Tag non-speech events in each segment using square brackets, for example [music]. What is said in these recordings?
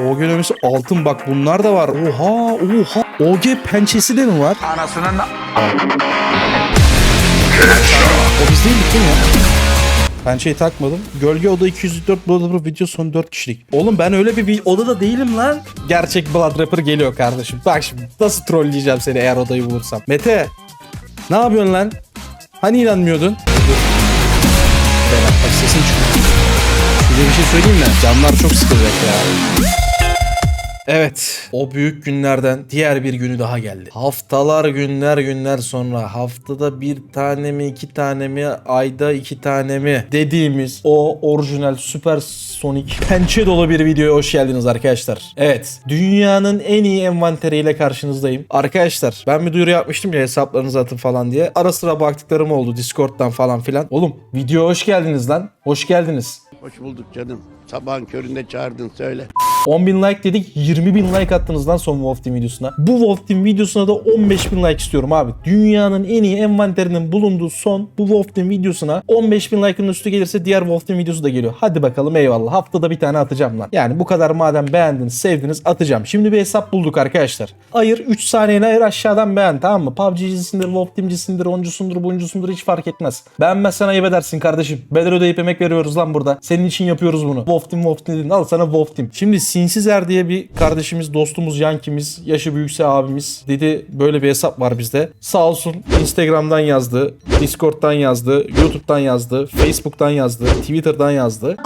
OG dövmesi altın bak bunlar da var. Oha oha. OG pençesi de mi var? Anasının O biz değildik değil mi ya? Pençeyi takmadım. Gölge Oda 204 Blood Rapper video sonu 4 kişilik. Oğlum ben öyle bir, odada değilim lan. Gerçek Blood Rapper geliyor kardeşim. Bak şimdi nasıl trolleyeceğim seni eğer odayı bulursam. Mete. Ne yapıyorsun lan? Hani inanmıyordun? Bak sesin çıkıyor. Size bir şey söyleyeyim mi? Canlar çok sıkılacak ya. Evet, o büyük günlerden diğer bir günü daha geldi. Haftalar günler günler sonra haftada bir tane mi iki tane mi ayda iki tane mi dediğimiz o orijinal süper sonik pençe dolu bir videoya hoş geldiniz arkadaşlar. Evet, dünyanın en iyi envanteriyle karşınızdayım. Arkadaşlar ben bir duyuru yapmıştım ya hesaplarınızı atın falan diye. Ara sıra baktıklarım oldu Discord'dan falan filan. Oğlum videoya hoş geldiniz lan. Hoş geldiniz. Hoş bulduk canım. Sabahın köründe çağırdın söyle. 10 bin like dedik 20 bin like attınız lan son Wolf Team videosuna. Bu Wolf Team videosuna da 15 bin like istiyorum abi. Dünyanın en iyi envanterinin bulunduğu son bu Wolf Team videosuna 15 bin like'ın üstü gelirse diğer Wolf Team videosu da geliyor. Hadi bakalım eyvallah. Haftada bir tane atacağım lan. Yani bu kadar madem beğendiniz sevdiniz atacağım. Şimdi bir hesap bulduk arkadaşlar. Ayır 3 saniyene ayır aşağıdan beğen tamam mı? PUBG'cisindir, Wolf Team'cisindir, oncusundur, buncusundur hiç fark etmez. Beğenmezsen ayıp edersin kardeşim. Bedel ödeyip emek veriyoruz lan burada. Senin için yapıyoruz bunu. Wolf Team, Wolf Team dedin. Al sana Wolf Team. Şimdi Sinsizer diye bir kardeşimiz, dostumuz, yankimiz, yaşı büyükse abimiz dedi böyle bir hesap var bizde. Sağ olsun Instagram'dan yazdı, Discord'dan yazdı, YouTube'dan yazdı, Facebook'tan yazdı, Twitter'dan yazdı.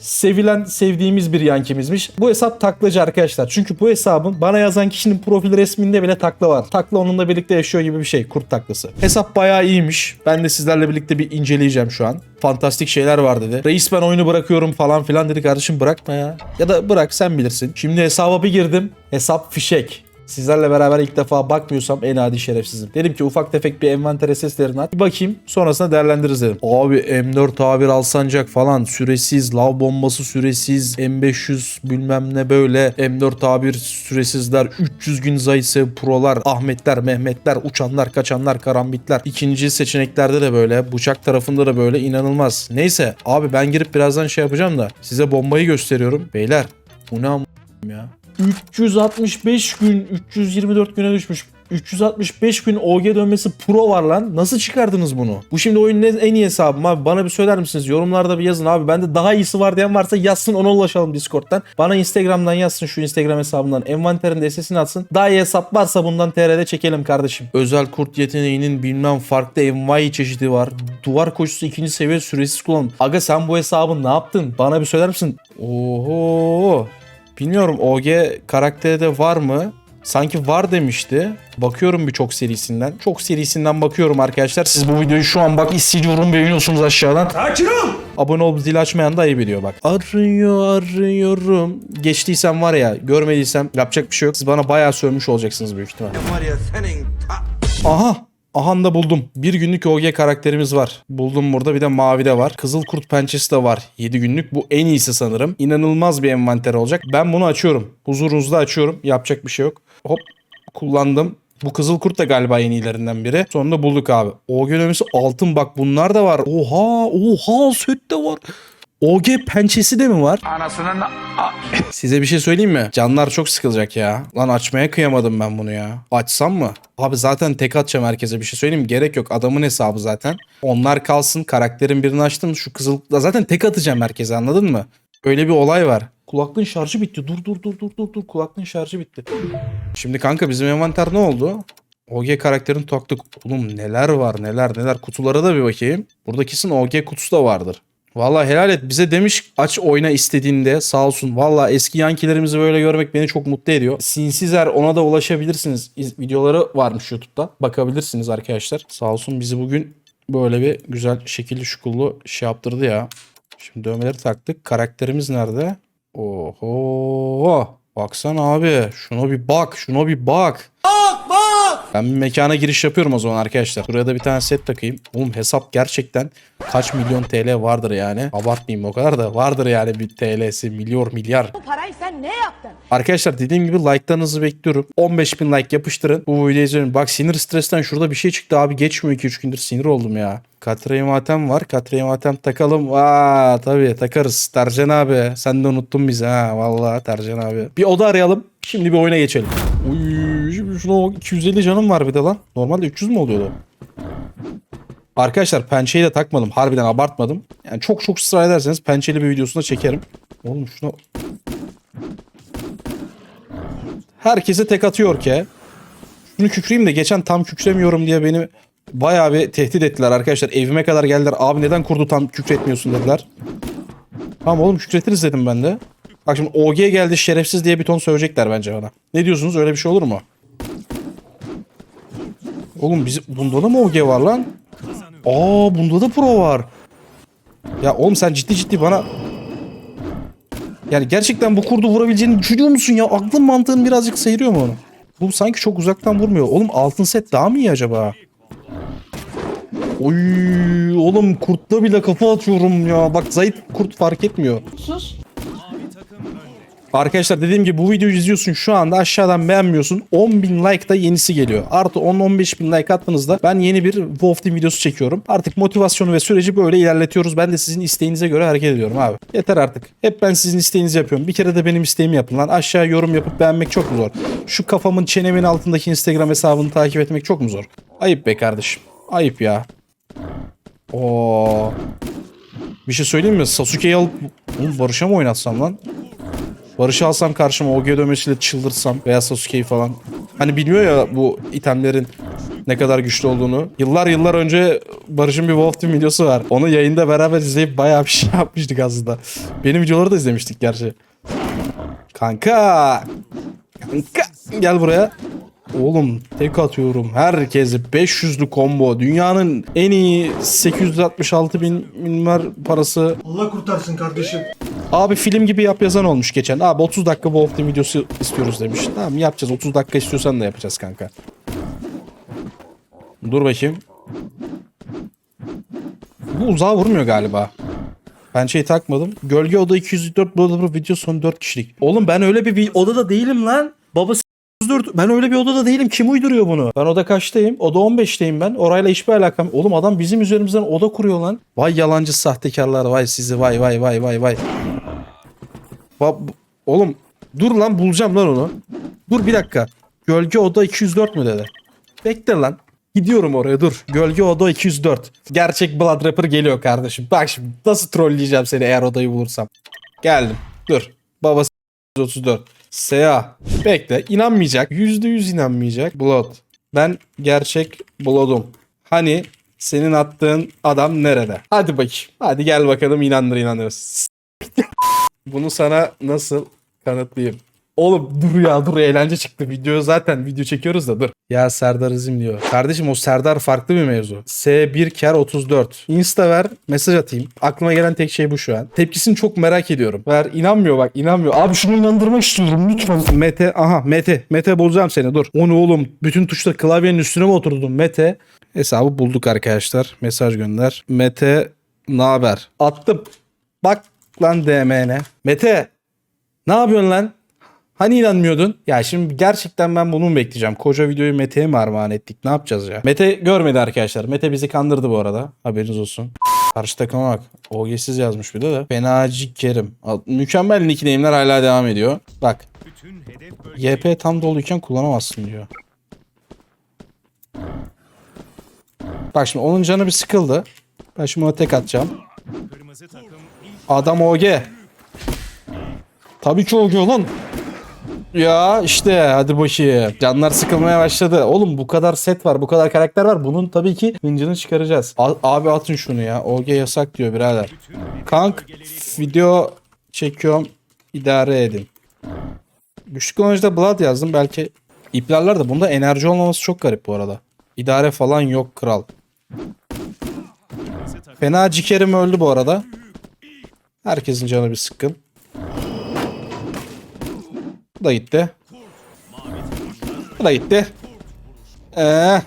Sevilen, sevdiğimiz bir yankimizmiş. Bu hesap taklacı arkadaşlar. Çünkü bu hesabın bana yazan kişinin profil resminde bile takla var. Takla onunla birlikte yaşıyor gibi bir şey. Kurt taklası. Hesap bayağı iyiymiş. Ben de sizlerle birlikte bir inceleyeceğim şu an. Fantastik şeyler var dedi. Reis ben oyunu bırakıyorum falan filan dedi. Kardeşim bırakma ya. Ya da bırak sen bilirsin. Şimdi hesaba bir girdim. Hesap fişek. Sizlerle beraber ilk defa bakmıyorsam en adi şerefsizim. Dedim ki ufak tefek bir envanter seslerini at. Bir bakayım sonrasında değerlendiririz dedim. Abi M4 A1 Alsancak falan süresiz, lav bombası süresiz, M500 bilmem ne böyle, M4 A1 süresizler, 300 gün Zayse Pro'lar, Ahmetler, Mehmetler, uçanlar, kaçanlar, karambitler. İkinci seçeneklerde de böyle, bıçak tarafında da böyle inanılmaz. Neyse abi ben girip birazdan şey yapacağım da size bombayı gösteriyorum. Beyler bu ne am- ya? 365 gün 324 güne düşmüş. 365 gün OG dönmesi pro var lan. Nasıl çıkardınız bunu? Bu şimdi oyunun en- iyi hesabım abi. Bana bir söyler misiniz? Yorumlarda bir yazın abi. Bende daha iyisi var diyen varsa yazsın ona ulaşalım Discord'dan. Bana Instagram'dan yazsın şu Instagram hesabından. Envanterinde SS'ini atsın. Daha iyi hesap varsa bundan TR'de çekelim kardeşim. Özel kurt yeteneğinin bilmem farklı envai çeşidi var. Duvar koşusu ikinci seviye süresiz kullanım. Aga sen bu hesabı ne yaptın? Bana bir söyler misin? Oho. Bilmiyorum OG karakteri de var mı? Sanki var demişti. Bakıyorum birçok serisinden. Çok serisinden bakıyorum arkadaşlar. Siz bu videoyu şu an bak istiyorum beğeniyorsunuz aşağıdan. Abone olup zil açmayan da ayıp ediyor bak. Arıyor arıyorum. Geçtiysem var ya görmediysem yapacak bir şey yok. Siz bana bayağı sövmüş olacaksınız büyük ihtimalle. var ya senin ta- Aha. Aha da buldum. Bir günlük OG karakterimiz var. Buldum burada bir de mavi de var. Kızıl kurt pençesi de var. 7 günlük. Bu en iyisi sanırım. İnanılmaz bir envanter olacak. Ben bunu açıyorum. Huzurunuzda açıyorum. Yapacak bir şey yok. Hop kullandım. Bu kızıl kurt da galiba en iyilerinden biri. Sonunda bulduk abi. OG dövmesi altın bak bunlar da var. Oha oha set de var. OG pençesi de mi var? anasının Size bir şey söyleyeyim mi? Canlar çok sıkılacak ya. Lan açmaya kıyamadım ben bunu ya. Açsam mı? Abi zaten tek atacağım herkese bir şey söyleyeyim? Gerek yok. Adamın hesabı zaten. Onlar kalsın. Karakterin birini açtım. Şu kızıl... Zaten tek atacağım herkese anladın mı? Öyle bir olay var. Kulaklığın şarjı bitti. Dur dur dur dur dur dur. Kulaklığın şarjı bitti. Şimdi kanka bizim envanter ne oldu? OG karakterini taktık. Oğlum neler var neler neler. Kutulara da bir bakayım. Burada kesin OG kutusu da vardır. Vallahi helal et. Bize demiş aç oyna istediğinde sağ olsun. Vallahi eski yankilerimizi böyle görmek beni çok mutlu ediyor. Sinsizer ona da ulaşabilirsiniz. İz- Videoları varmış YouTube'da. Bakabilirsiniz arkadaşlar. Sağ olsun bizi bugün böyle bir güzel şekilli şukullu şey yaptırdı ya. Şimdi dövmeleri taktık. Karakterimiz nerede? Oho. Baksana abi. Şuna bir bak. Şuna bir. Bak bak. Ben bir mekana giriş yapıyorum o zaman arkadaşlar. Buraya da bir tane set takayım. Oğlum hesap gerçekten kaç milyon TL vardır yani. Abartmayayım o kadar da vardır yani bir TL'si milyon milyar. Bu parayı sen ne yaptın? Arkadaşlar dediğim gibi like'larınızı bekliyorum. 15 bin like yapıştırın. Bu videoyu izleyin. Bak sinir stresten şurada bir şey çıktı abi. Geçmiyor 2-3 gündür sinir oldum ya. Katre matem var. Katre matem takalım. Aa tabii takarız. Tercan abi. Sen de unuttun bizi ha. Vallahi Tercan abi. Bir oda arayalım. Şimdi bir oyuna geçelim. Uy, bak 250 canım var bir de lan. Normalde 300 mü oluyordu? Arkadaşlar pençeyi de takmadım. Harbiden abartmadım. Yani çok çok ısrar ederseniz pençeli bir videosunu da çekerim. Oğlum şuna herkese tek atıyor ki. Şunu kükreyim de geçen tam kükremiyorum diye beni bayağı bir tehdit ettiler arkadaşlar. Evime kadar geldiler. Abi neden kurdu tam kükretmiyorsun dediler. Tamam oğlum kükretiriz dedim ben de. Bak şimdi OG geldi şerefsiz diye bir ton söyleyecekler bence bana. Ne diyorsunuz öyle bir şey olur mu? Oğlum biz bunda da mı OG var lan? Aa bunda da pro var. Ya oğlum sen ciddi ciddi bana yani gerçekten bu kurdu vurabileceğini düşünüyor musun ya? Aklın mantığın birazcık seyiriyor mu onu? Bu sanki çok uzaktan vurmuyor. Oğlum altın set daha mı iyi acaba? Oy oğlum kurtla bile kafa atıyorum ya. Bak zayıf kurt fark etmiyor. Sus. Arkadaşlar dediğim gibi bu videoyu izliyorsun şu anda aşağıdan beğenmiyorsun. 10.000 like da yenisi geliyor. Artı 10-15 bin like attığınızda ben yeni bir Wolf Team videosu çekiyorum. Artık motivasyonu ve süreci böyle ilerletiyoruz. Ben de sizin isteğinize göre hareket ediyorum abi. Yeter artık. Hep ben sizin isteğinizi yapıyorum. Bir kere de benim isteğimi yapın lan. Aşağı yorum yapıp beğenmek çok mu zor? Şu kafamın çenemin altındaki Instagram hesabını takip etmek çok mu zor? Ayıp be kardeşim. Ayıp ya. Oo. Bir şey söyleyeyim mi? Sasuke'yi alıp Oğlum Barış'a mı oynatsam lan? Barış'ı alsam karşıma OG dövmesiyle çıldırsam veya Sasuke'yi falan. Hani bilmiyor ya bu itemlerin ne kadar güçlü olduğunu. Yıllar yıllar önce Barış'ın bir Wolf Team videosu var. Onu yayında beraber izleyip bayağı bir şey [laughs] yapmıştık aslında. Benim videoları da izlemiştik gerçi. Kanka. Kanka. Gel buraya. Oğlum tek atıyorum. Herkese 500'lü combo. Dünyanın en iyi 866 bin minver parası Allah kurtarsın kardeşim. Abi film gibi yap yazan olmuş geçen. Abi 30 dakika Wolf Team videosu istiyoruz demiş. Tamam yapacağız. 30 dakika istiyorsan da yapacağız kanka. Dur bakayım. Bu uzağa vurmuyor galiba. Ben şey takmadım. Gölge Oda 204 Blood video son 4 kişilik. Oğlum ben öyle bir, odada değilim lan. Baba 4. Ben öyle bir odada değilim. Kim uyduruyor bunu? Ben oda kaçtayım? Oda 15'teyim ben. Orayla hiçbir alakam. Oğlum adam bizim üzerimizden oda kuruyor lan. Vay yalancı sahtekarlar. Vay sizi. Vay vay vay vay vay. Bu- Oğlum dur lan bulacağım lan onu. Dur bir dakika. Gölge oda 204 mü dedi? Bekle lan. Gidiyorum oraya dur. Gölge oda 204. Gerçek Blood Rapper geliyor kardeşim. Bak şimdi nasıl trolleyeceğim seni eğer odayı bulursam. Geldim. Dur. Babası 34. Seha. Bekle. İnanmayacak. %100 inanmayacak. Blood. Ben gerçek Blood'um. Hani senin attığın adam nerede? Hadi bakayım. Hadi gel bakalım inandır inanır. Bunu sana nasıl kanıtlayayım? Oğlum dur ya dur eğlence çıktı. Video zaten video çekiyoruz da dur. Ya Serdar İzim diyor. Kardeşim o Serdar farklı bir mevzu. S1 ker 34. Insta ver mesaj atayım. Aklıma gelen tek şey bu şu an. Tepkisini çok merak ediyorum. Ver inanmıyor bak inanmıyor. Abi şunu inandırmak istiyorum lütfen. Mete aha Mete. Mete bulacağım seni dur. O ne oğlum? Bütün tuşlar klavyenin üstüne mi oturdun Mete? Hesabı bulduk arkadaşlar. Mesaj gönder. Mete ne haber? Attım. Bak lan DM'ne. Mete ne yapıyorsun lan? Hani inanmıyordun? Ya şimdi gerçekten ben bunu mu bekleyeceğim? Koca videoyu Mete'ye mi armağan ettik? Ne yapacağız ya? Mete görmedi arkadaşlar. Mete bizi kandırdı bu arada. Haberiniz olsun. Karşı takıma bak. OG'siz yazmış bir de de. Fenacı Kerim. Mükemmel nickname'ler hala devam ediyor. Bak. YP tam doluyken kullanamazsın diyor. Bak şimdi onun canı bir sıkıldı. Ben şimdi ona tek atacağım. Adam OG. Tabii ki OG lan. Ya işte hadi bakayım. Canlar sıkılmaya başladı. Oğlum bu kadar set var, bu kadar karakter var. Bunun tabii ki hıncını çıkaracağız. A- abi atın şunu ya. OG yasak diyor birader. Kank video çekiyorum. idare edin. Güçlü kullanıcıda Blood yazdım. Belki iplerler de bunda enerji olmaması çok garip bu arada. İdare falan yok kral. Fena cikerim öldü bu arada. Herkesin canı bir sıkkın. Bu da gitti. Bu da gitti. Ee.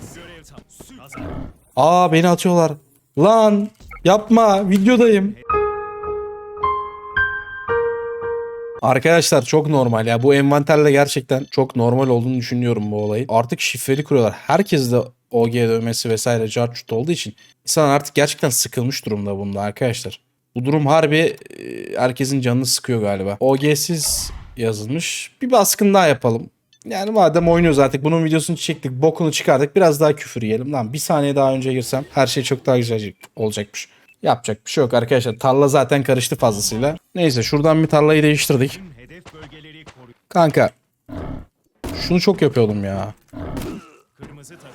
Aa beni atıyorlar. Lan yapma videodayım. Arkadaşlar çok normal ya. Bu envanterle gerçekten çok normal olduğunu düşünüyorum bu olayı. Artık şifreli kuruyorlar. Herkes de OG dövmesi vesaire carçut olduğu için insan artık gerçekten sıkılmış durumda bunda arkadaşlar. Bu durum harbi e, herkesin canını sıkıyor galiba. OG'siz yazılmış. Bir baskın daha yapalım. Yani madem oynuyoruz artık bunun videosunu çektik, bokunu çıkardık. Biraz daha küfür yiyelim. Lan bir saniye daha önce girsem her şey çok daha güzel olacakmış. Yapacak bir şey yok arkadaşlar. Tarla zaten karıştı fazlasıyla. Neyse şuradan bir tarlayı değiştirdik. Kanka. Şunu çok yapıyordum ya.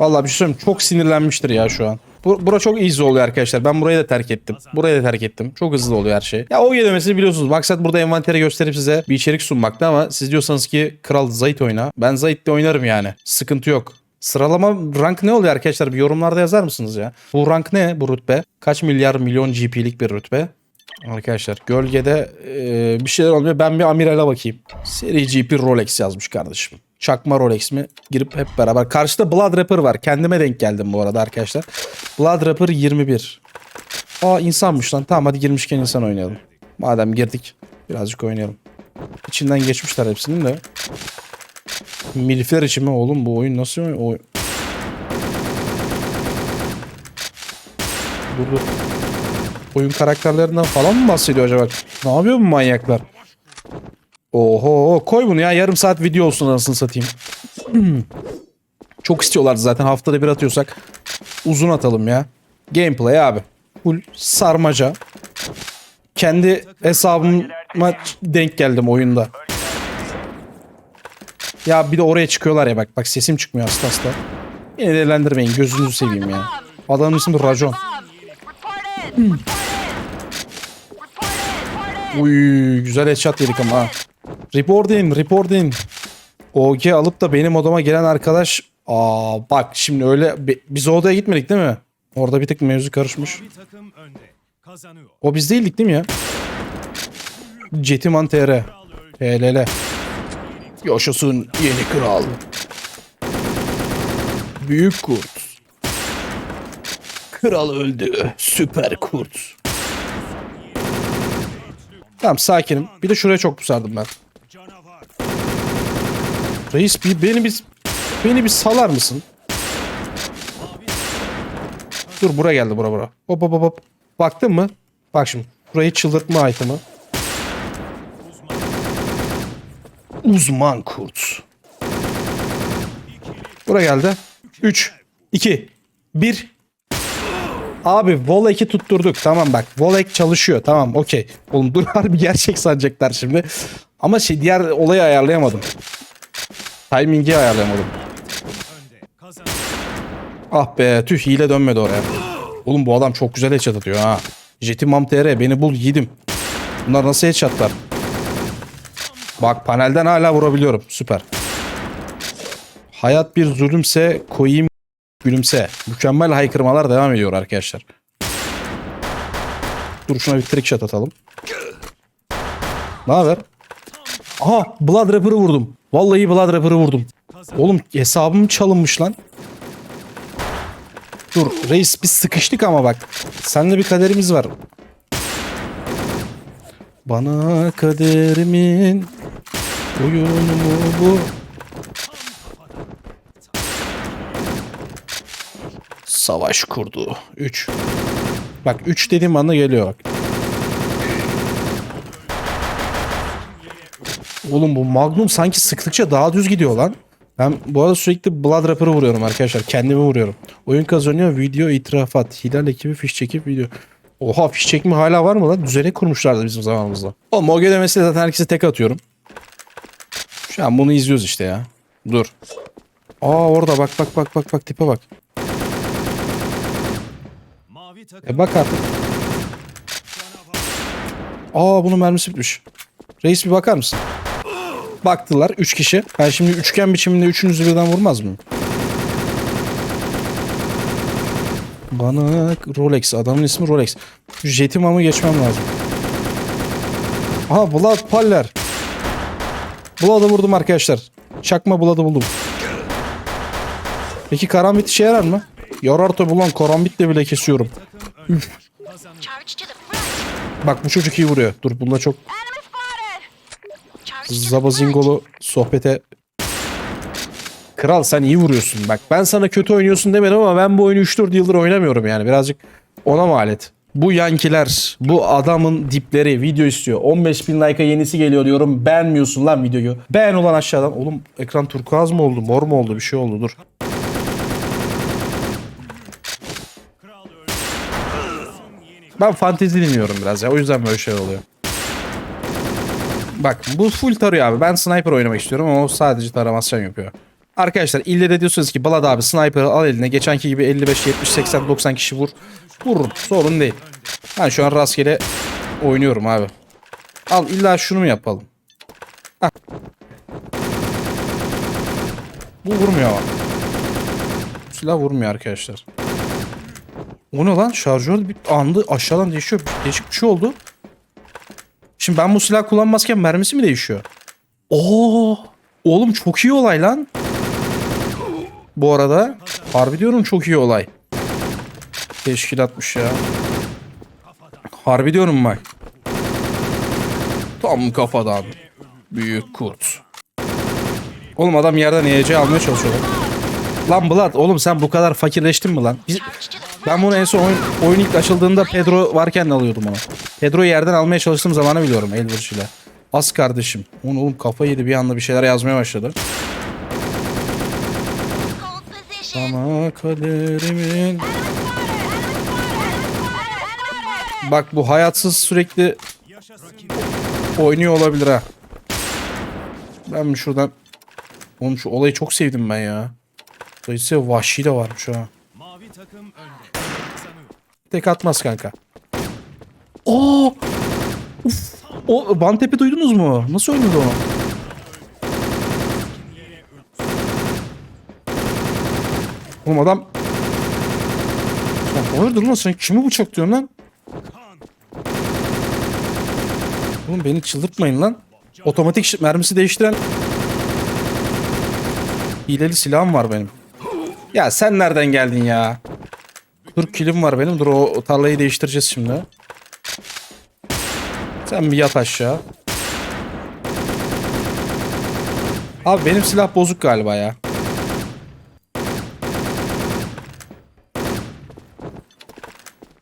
Vallahi bir şey söyleyeyim çok sinirlenmiştir ya şu an. Bu, bura çok easy oluyor arkadaşlar. Ben burayı da terk ettim. Burayı da terk ettim. Çok hızlı oluyor her şey. Ya o demesini biliyorsunuz. Maksat burada envanteri gösterip size bir içerik sunmakta ama siz diyorsanız ki Kral Zayt oyna. Ben Zayt'te oynarım yani. Sıkıntı yok. Sıralama rank ne oluyor arkadaşlar? Bir yorumlarda yazar mısınız ya? Bu rank ne bu rütbe? Kaç milyar milyon GP'lik bir rütbe? Arkadaşlar gölgede e, bir şeyler olmuyor. Ben bir amirale bakayım. Seri GP Rolex yazmış kardeşim. Çakma Rolex mi? Girip hep beraber. Karşıda Blood Rapper var. Kendime denk geldim bu arada arkadaşlar. Blood Rapper 21. Aa insanmış lan. Tamam hadi girmişken insan oynayalım. Madem girdik birazcık oynayalım. İçinden geçmişler hepsinin de. Milifler için mi oğlum bu oyun nasıl oyun? Oy- Dur dur. Oyun karakterlerinden falan mı bahsediyor acaba? Ne yapıyor bu manyaklar? Oho koy bunu ya yarım saat video olsun anasını satayım. Hmm. [clears throat] Çok istiyorlardı zaten haftada bir atıyorsak uzun atalım ya. Gameplay abi. Full sarmaca. Kendi hesabıma denk geldim oyunda. Ya bir de oraya çıkıyorlar ya bak. Bak sesim çıkmıyor hasta hasta. Beni değerlendirmeyin gözünüzü seveyim ya. Adamın ismi Racon. Uy güzel headshot yedik ama ha. Report in, report in. OG alıp da benim odama gelen arkadaş... Aa bak şimdi öyle... bi- Biz o odaya gitmedik değil mi? Orada bir tık mevzu karışmış. O biz değildik değil mi ya? Cetiman TR. HLL. Yaşasın yeni kral. Büyük kurt. Kral öldü. Süper kurt. Tamam sakinim. Bir de şuraya çok pusardım ben. Reis bir beni bir beni bir salar mısın? Dur bura geldi bura bura. Hop hop hop hop. Baktın mı? Bak şimdi. Burayı çıldırtma item'ı. Uzman kurt. Bura geldi. 3 2 1 Abi Volek'i tutturduk. Tamam bak. Volek çalışıyor. Tamam okey. Oğlum dur [laughs] harbi gerçek sanacaklar şimdi. Ama şey diğer olayı ayarlayamadım. Timing'i ayarlayamadım. Ah be tüh hile dönmedi oraya. Oğlum bu adam çok güzel headshot atıyor ha. Jeti Mam TR beni bul yiğidim. Bunlar nasıl headshotlar? Bak panelden hala vurabiliyorum. Süper. Hayat bir zulümse koyayım gülümse. Mükemmel haykırmalar devam ediyor arkadaşlar. Dur şuna bir trick shot atalım. Ne haber? Aha Blood Rapper'ı vurdum. Vallahi Blood Rapper'ı vurdum. Oğlum hesabım çalınmış lan. Dur reis biz sıkıştık ama bak. Seninle bir kaderimiz var. Bana kaderimin oyunu bu? Savaş kurdu. 3. Bak 3 dediğim anda geliyor bak. Oğlum bu Magnum sanki sıktıkça daha düz gidiyor lan. Ben bu arada sürekli Blood Rapper'ı vuruyorum arkadaşlar. Kendimi vuruyorum. Oyun kazanıyor. Video itirafat. Hilal ekibi fiş çekip video. Oha fiş çekimi hala var mı lan? Düzene kurmuşlardı bizim zamanımızda. Oğlum o demesi zaten herkese tek atıyorum. Şu an bunu izliyoruz işte ya. Dur. Aa orada bak bak bak bak bak tipe bak. E bak artık. Aa bunun mermisi bitmiş. Reis bir bakar mısın? Baktılar 3 kişi. Ben şimdi üçgen biçiminde üçünüzü birden vurmaz mıyım? Bana Rolex. Adamın ismi Rolex. Şu Jetimam'ı geçmem lazım. Aha Blood Paller. Blood'ı vurdum arkadaşlar. Çakma Blood'ı buldum. Peki karambit işe yarar mı? Yarar tabi ulan karambitle bile kesiyorum. Üf. Bak bu çocuk iyi vuruyor. Dur bunda çok Zabazingolo sohbete Kral sen iyi vuruyorsun bak. Ben sana kötü oynuyorsun demedim ama ben bu oyunu 3-4 yıldır oynamıyorum yani. Birazcık ona mı alet? Bu yankiler, bu adamın dipleri video istiyor. 15 bin like'a yenisi geliyor diyorum. Beğenmiyorsun lan videoyu. Beğen ulan aşağıdan. Oğlum ekran turkuaz mı oldu, mor mu oldu bir şey oldu dur. Ben fantezi dinliyorum biraz ya. O yüzden böyle şey oluyor. Bak bu full tarıyor abi. Ben sniper oynamak istiyorum ama o sadece taramasyon yapıyor. Arkadaşlar ille de diyorsunuz ki Balad abi sniper al eline. Geçenki gibi 55, 70, 80, 90 kişi vur. Vururum. Sorun değil. Ben şu an rastgele oynuyorum abi. Al illa şunu mu yapalım? Hah. Bu vurmuyor ama. Bu Silah vurmuyor arkadaşlar. O ne lan? Şarjör bir andı aşağıdan değişiyor. Değişik bir şey oldu. Şimdi ben bu silah kullanmazken mermisi mi değişiyor? Oo! Oğlum çok iyi olay lan. Bu arada harbi diyorum çok iyi olay. Teşkilatmış ya. Harbi diyorum bak. Tam kafadan. Büyük kurt. Oğlum adam yerden EC almaya çalışıyor lan. Blood oğlum sen bu kadar fakirleştin mi lan? Biz, Ben bunu en son oyun, oyun ilk açıldığında Pedro varken alıyordum onu. Pedro'yu yerden almaya çalıştığım zamanı biliyorum el vuruşuyla. Az kardeşim. Onu oğlum kafa yedi bir anda bir şeyler yazmaya başladı. Ama kaderimin... Bak bu hayatsız sürekli oynuyor olabilir ha. Ben şuradan... Oğlum şu olayı çok sevdim ben ya. Dolayısıyla vahşi de varmış ha. Mavi takım önde. Tek atmaz kanka. Oo! Uf! O Bantep'i duydunuz mu? Nasıl oynadı onu? Oğlum adam... Lan hayırdır lan sen kimi bıçaklıyorsun lan? Oğlum beni çıldırtmayın lan. Otomatik mermisi değiştiren... Hileli silahım var benim. Ya sen nereden geldin ya? 40 kilim var benim. Dur o, tarlayı değiştireceğiz şimdi. Sen bir yat aşağı. Abi benim silah bozuk galiba ya.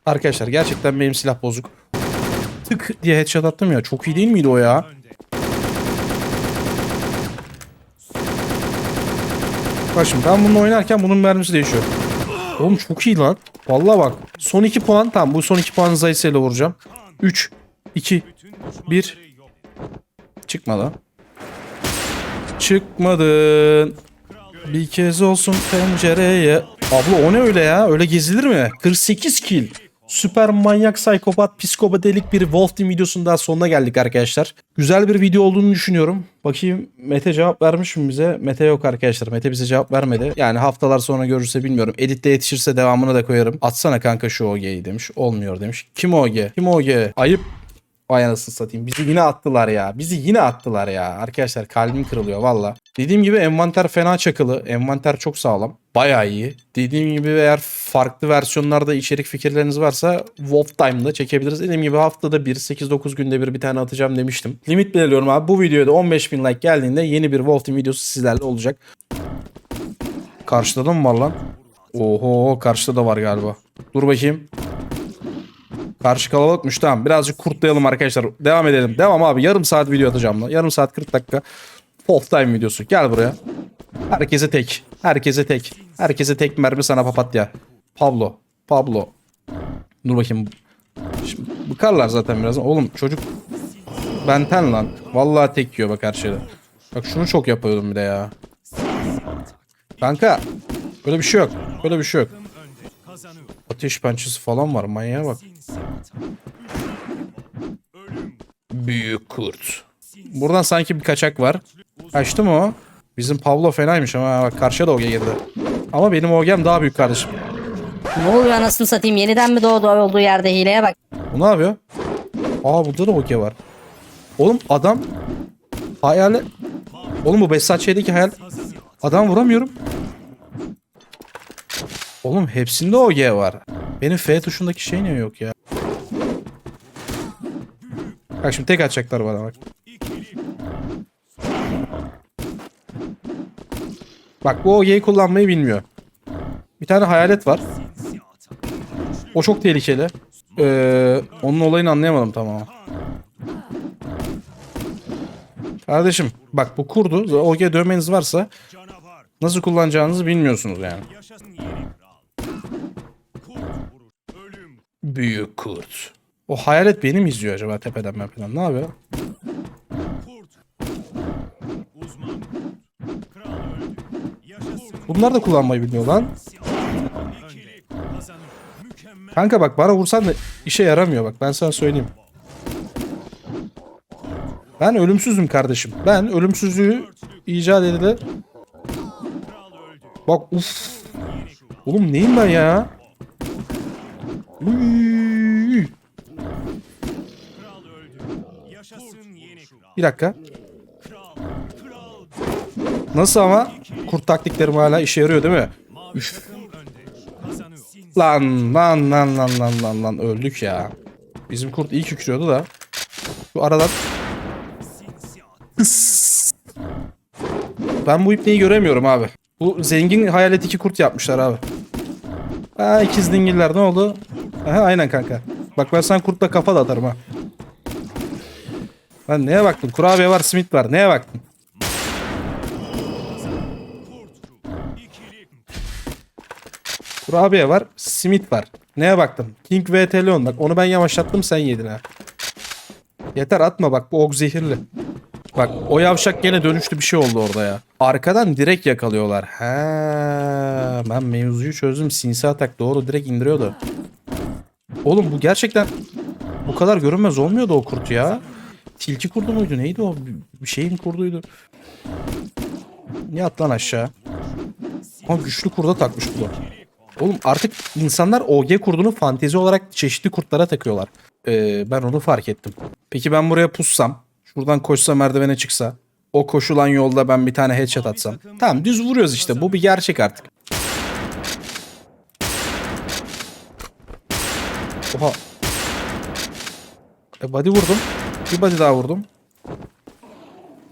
Arkadaşlar gerçekten benim silah bozuk. Tık diye headshot attım ya. Çok iyi değil miydi o ya? Bak şimdi ben bununla oynarken bunun mermisi değişiyor. Oğlum çok iyi lan. Vallahi bak. Son 2 puan. Tamam bu son 2 puanı Zayse ile vuracağım. 3, 2, Bütün düşmanları Bir. yok. Çıkmadı. Çıkmadın. Bir kez olsun pencereye. Abla o ne öyle ya? Öyle gezilir mi? 48 kill. Süper manyak, psikopat, psikopadelik bir Wolf Team videosunun daha sonuna geldik arkadaşlar. Güzel bir video olduğunu düşünüyorum. Bakayım Mete cevap vermiş mi bize? Mete yok arkadaşlar. Mete bize cevap vermedi. Yani haftalar sonra görürse bilmiyorum. Editte yetişirse devamını da koyarım. Atsana kanka şu OG'yi demiş. Olmuyor demiş. Kim OG? Kim OG? Ayıp. Vay anasını satayım. Bizi yine attılar ya. Bizi yine attılar ya. Arkadaşlar kalbim kırılıyor valla. Dediğim gibi envanter fena çakılı. Envanter çok sağlam. Bayağı iyi. Dediğim gibi eğer farklı versiyonlarda içerik fikirleriniz varsa Wolf Time'da çekebiliriz. Dediğim gibi haftada bir 8-9 günde bir bir tane atacağım demiştim. Limit belirliyorum abi. Bu videoya da 15 bin like geldiğinde yeni bir Wolf Team videosu sizlerle olacak. Karşıda da mı var lan? Oho karşıda da var galiba. Dur bakayım. Karşı kalabalıkmış tamam. Birazcık kurtlayalım arkadaşlar. Devam edelim. Devam abi. Yarım saat video atacağım lan. Yarım saat 40 dakika. Wolf time videosu. Gel buraya. Herkese tek. Herkese tek. Herkese tek mermi sana papatya. Pablo. Pablo. Dur bakayım. Şimdi bıkarlar zaten birazdan. Oğlum çocuk benten lan. Vallahi tek yiyor bak her şeyde. Bak şunu çok yapıyordum bir de ya. Kanka. Böyle bir şey yok. Böyle bir şey yok. Ateş pençesi falan var. Manyağa bak. Büyük kurt. Buradan sanki bir kaçak var. Kaçtı mı o? Bizim Pablo fenaymış ama bak karşıya da Oge girdi. Ama benim Oge'm daha büyük kardeşim. Ne oluyor anasını satayım yeniden mi doğdu olduğu yerde hileye bak. Bu ne yapıyor? Aa burada da Oge var. Oğlum adam hayali... Oğlum bu Besatçı'daki hayal... Adam vuramıyorum. Oğlum hepsinde OG var. Benim F tuşundaki şey niye yok ya? Bak şimdi tek atacaklar bana bak. Bak bu OG'yi kullanmayı bilmiyor. Bir tane hayalet var. O çok tehlikeli. Ee, onun olayını anlayamadım tamam. Kardeşim bak bu kurdu. OG dövmeniz varsa nasıl kullanacağınızı bilmiyorsunuz yani. Yaşasın yeni kral. Kurt vuruş. Ölüm. Büyük kurt. O hayalet beni mi izliyor acaba tepeden mepeden? Ne yapıyor? Kurt. Uzman kurt. Kral öldü. Yaşasın. Bunlar da kullanmayı bilmiyor lan. Kanka bak bana vursan da işe yaramıyor bak ben sana söyleyeyim. Ben ölümsüzüm kardeşim. Ben ölümsüzlüğü icat edildi. Bak uf. Oğlum neyim ben ya? Uy. Kral öldü. Yaşasın yeni kral. Bir dakika. Nasıl ama? Kurt taktiklerim hala işe yarıyor değil mi? Kazanıyor. Lan lan lan lan lan lan lan öldük ya. Bizim kurt iyi kükrüyordu da. Şu aradan Ben bu ipneyi göremiyorum abi. Bu zengin hayalet iki kurt yapmışlar abi. Ha ikiz dingiller ne oldu? Aha, aynen kanka. Bak ben sana kurtla kafa da atarım ha. Lan neye baktın? Kurabiye var, simit var. Neye baktın? Kurabiye var, simit var. Neye baktın? King VT Leon bak onu ben yavaşlattım sen yedin ha. Yeter atma bak bu ok zehirli. Bak o yavşak gene dönüşlü bir şey oldu orada ya. Arkadan direkt yakalıyorlar. He, ben mevzuyu çözdüm. Sinsi atak doğru direkt indiriyordu. Oğlum bu gerçekten bu kadar görünmez olmuyordu o kurt ya. Tilki kurdu muydu neydi o? Bir- şeyin kurduydu. Yat lan aşağı. Ha güçlü kurda takmış bu. Oğlum artık insanlar OG kurdunu fantezi olarak çeşitli kurtlara takıyorlar. Ee, ben onu fark ettim. Peki ben buraya pussam, şuradan koşsa merdivene çıksa, o koşulan yolda ben bir tane headshot atsam. Tamam düz vuruyoruz işte bu bir gerçek artık. Oha. E body vurdum. Bir body daha vurdum.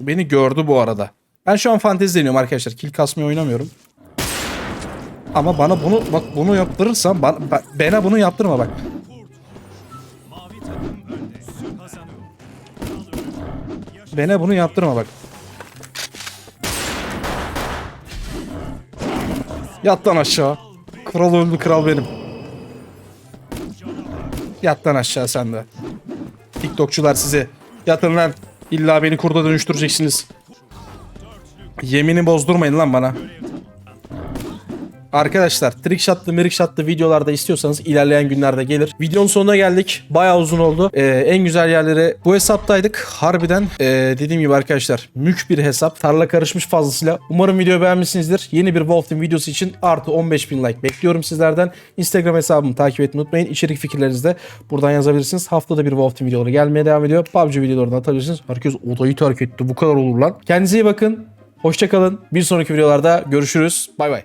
Beni gördü bu arada. Ben şu an fantezi deniyorum arkadaşlar. Kill kasmayı oynamıyorum. Ama bana bunu bak bunu yaptırırsan bana, ba- bana bunu yaptırma bak. Bana bunu yaptırma bak. Yat aşağı. Kral öldü kral benim. Yat lan aşağı sen de. TikTokçular size. Yatın lan. İlla beni kurda dönüştüreceksiniz. Yemini bozdurmayın lan bana. Arkadaşlar trickshot'lı mirikshot'lı videolarda istiyorsanız ilerleyen günlerde gelir. Videonun sonuna geldik. Bayağı uzun oldu. Ee, en güzel yerlere bu hesaptaydık. Harbiden ee, dediğim gibi arkadaşlar mük bir hesap. Tarla karışmış fazlasıyla. Umarım videoyu beğenmişsinizdir. Yeni bir Wolf Team videosu için artı 15.000 like bekliyorum sizlerden. Instagram hesabımı takip etmeyi unutmayın. İçerik fikirlerinizi de buradan yazabilirsiniz. Haftada bir Wolf Team videoları gelmeye devam ediyor. PUBG videolarını atabilirsiniz. Herkes odayı terk etti. Bu kadar olur lan. Kendinize iyi bakın. Hoşçakalın. Bir sonraki videolarda görüşürüz. Bay bay.